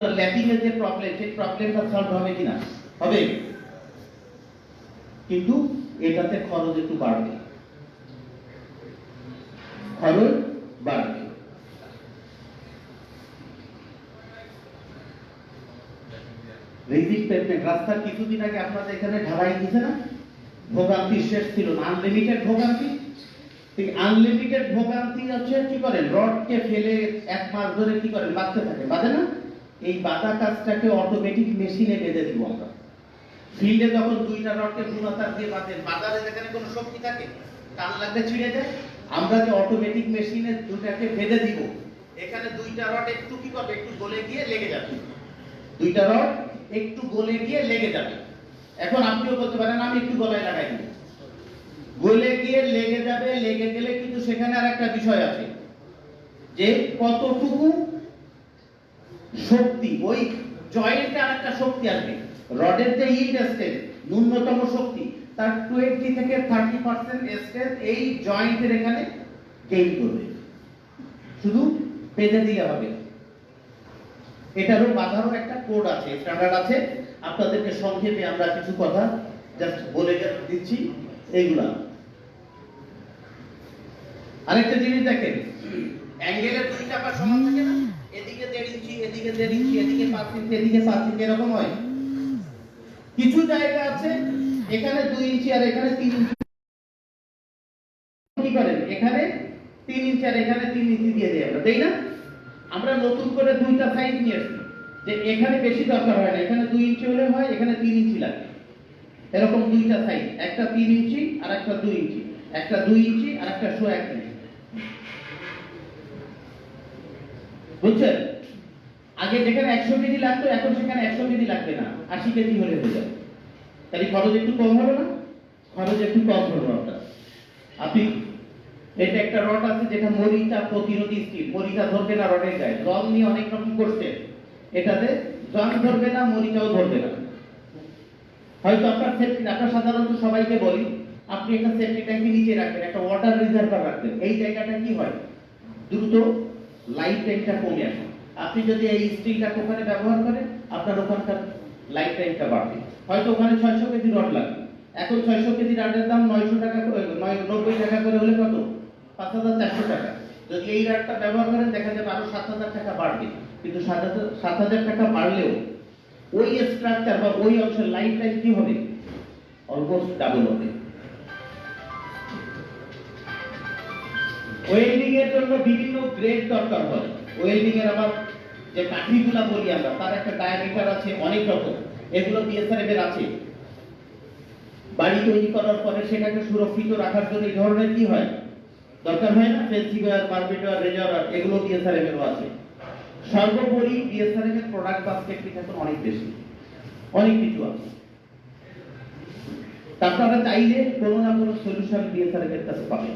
Lapping যে problem সেই প্রবলেমটা সলভ হবে কিনা? হবে। কিন্তু এটাতে খরচ একটু বাড়বে। খরচ বাড়বে। রিজিক পেমেন্ট কিছুদিন আগে আপনাদের এখানে ঢালাই দিছে না? ভোগান্তি শেষ ছিল না। আনলিমিটেড ভোগান্তি। আনলিমিটেড ভোগান্তি হচ্ছে কি করেন? রডকে ফেলে এক মাস ধরে কি করেন? বাঁধতে থাকে। বাঁধে না? এই বাঁধা কাজটাকে অটোমেটিক মেশিনে বেঁধে দিব আমরা। ফিল্ডে যখন দুইটা রডকে গুণাতার দিয়ে বাঁধেন বাজারে যেখানে কোনো শক্তি থাকে? টান লাগলে ছিঁড়ে যায়। আমরা যে অটোমেটিক মেশিনে দুটাকে বেঁধে দিব, এখানে দুইটা রড একটু কি করবে? একটু গলে গিয়ে লেগে যাবে। দুইটা রড একটু গলে গিয়ে লেগে যাবে। এখন আপনিও বলতে পারেন, আমি একটু গলায় লাগাই দিব গলে গিয়ে লেগে যাবে, লেগে গেলে কিন্তু সেখানে আর একটা বিষয় আছে যে কতটুকু শক্তি, ওই জয়েন্টে আর একটা শক্তি আসবে। রডের যে ইল্ড স্টেজ ন্যূনতম শক্তি, তার টোয়েন্টি থেকে থার্টি পার্সেন্ট স্টেজ এই জয়েন্টের এখানে গেইন করবে। শুধু বেঁধে দিলে হবে। এটারও বাধারও একটা কোড আছে স্ট্যান্ডার্ড আছে। আপনাদেরকে সংক্ষেপে আমরা কিছু কথা জাস্ট বলে দিচ্ছি এইগুলা আরেকটা জিনিস দেখেন, অ্যাঙ্গেলের দুই চাপা সমান থাকে না? এদিকে দেড় ইঞ্চি এদিকে দেড় ইঞ্চি এদিকে পাঁচ ইঞ্চি এদিকে পাঁচ ইঞ্চি এরকম হয়। কিছু জায়গা আছে, এখানে দুই ইঞ্চি আর এখানে তিন ইঞ্চি। কি করেন? এখানে তিন ইঞ্চি আর এখানে তিন ইঞ্চি দিয়ে তাই না? আমরা নতুন করে দুইটা সাইজ নিয়ে এসেছি যে এখানে বেশি দরকার হয় না, এখানে দুই ইঞ্চি হলে হয়, এখানে তিন ইঞ্চি লাগে। এরকম দুইটা সাইজ, একটা তিন ইঞ্চি আর একটা দুই ইঞ্চি। একটা দুই ইঞ্চি আর একটা শো এক ইঞ্চি। বুঝছেন? আগে যেখানে একশো কেজি লাগতো, এখন সেখানে একশো কেজি লাগবে না। আশি কেজি হলে হয়ে যাবে। তাহলে খরচ একটু কম হলো না? খরচ একটু কম হলো রডটা। আপনি, এটা একটা রড আছে যেটা মরিচা প্রতিরোধী স্টিল মরিচা ধরবে না রডের গায়ে। জল নিয়ে অনেক রকম করছে। এটাতে জল ধরবে না, মরিচাও ধরবে না। হয়তো আপনার সেফটি আপনার সাধারণত সবাইকে বলি, আপনি একটা সেফটি ট্যাঙ্কি নিচে রাখবেন, একটা ওয়াটার রিজার্ভার রাখবেন। এই জায়গাটা কি হয়? দ্রুত লাইফ টাইমটা কমে আসে। আপনি যদি এই স্টিলটাকে ওখানে ব্যবহার করেন, আপনার ওখানকার লাইফ টাইমটা বাড়বে। হয়তো ওখানে ছয়শো কেজি রড লাগবে। এখন ছয়শো কেজি রডের দাম নয়শো টাকা করে নয়, নব্বই টাকা করে হলে কত? পাঁচ হাজার চারশো টাকা। যদি এই রডটা ব্যবহার করেন, দেখা যাবে আরও সাত হাজার টাকা বাড়বে। কিন্তু সাত হাজার সাত হাজার টাকা বাড়লেও ওই স্ট্রাকচার বা ওই অংশের লাইফ টাইম কি হবে? অলমোস্ট ডাবল হবে। ওয়েল্ডিং এর জন্য বিভিন্ন গ্রেড দরকার হয়। ওয়েল্ডিং এর আবার যে কাঠিগুলা বলি আমরা, তার একটা ডায়ামিটার আছে অনেক রকম। এগুলো বিএসআরএফ এর আছে। বাড়ি তৈরি করার পরে সেটাকে সুরক্ষিত রাখার জন্য এই ধরনের কি হয়? দরকার হয় না? Fencing wire carpet wire razor এগুলো বিএসআরএফ এরও আছে। সর্বোপরি বিএসআরএফ এর প্রোডাক্ট বাস্কেট এখন অনেক বেশি। অনেক কিছু আছে। তা আপনারা চাইলে কোনো না কোনো সলিউশন বিএসআরএফ এর কাছে পাবেন।